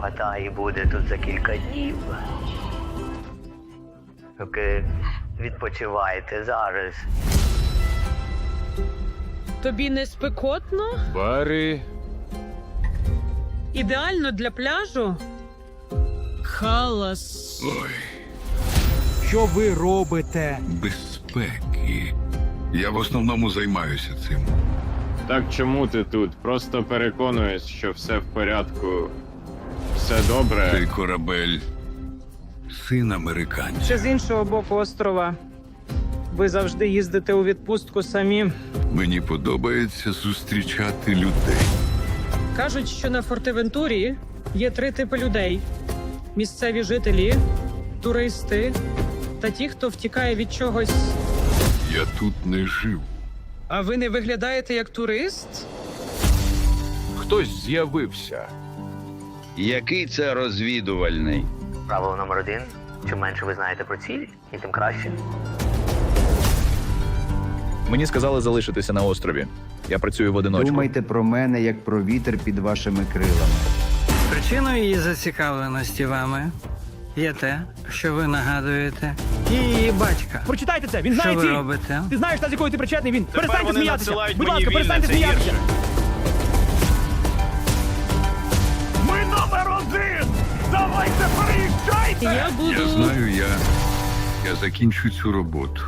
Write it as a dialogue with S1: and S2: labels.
S1: Патай буде тут за кілька днів. Поки відпочивайте зараз.
S2: Тобі не спекотно?
S3: Бари.
S2: Ідеально для пляжу? Халас.
S4: Ой,
S5: Що ви робите?
S4: безпеки. Я в основному займаюся цим.
S3: Так чому ти тут? Просто переконуєш, що все в порядку. Все добре.
S4: Цей корабель син американця.
S5: Ще з іншого боку острова. Ви завжди їздите у відпустку самі.
S4: Мені подобається зустрічати людей.
S2: Кажуть, що на Фортевентурі є три типи людей: місцеві жителі, туристи та ті, хто втікає від чогось.
S4: Я тут не жив.
S2: А ви не виглядаєте як турист?
S6: Хтось з'явився.
S7: Який це розвідувальний?
S1: Правило номер один. Чим менше ви знаєте про ціль, і тим краще.
S6: Мені сказали залишитися на острові. Я працюю в одиночку.
S8: Думайте про мене як про вітер під вашими крилами.
S9: Причиною її зацікавленості вами є те, що ви нагадуєте її батька.
S5: Прочитайте це, він
S9: Що
S5: знає
S9: ви
S5: ціль.
S9: робите?
S5: Ти знаєш, та з якою ти причетний він. перестаньте сміятися. Будь ласка, перестаньте сміятися. Ми
S2: Я буду.
S4: Я знаю, я, я закінчу цю роботу.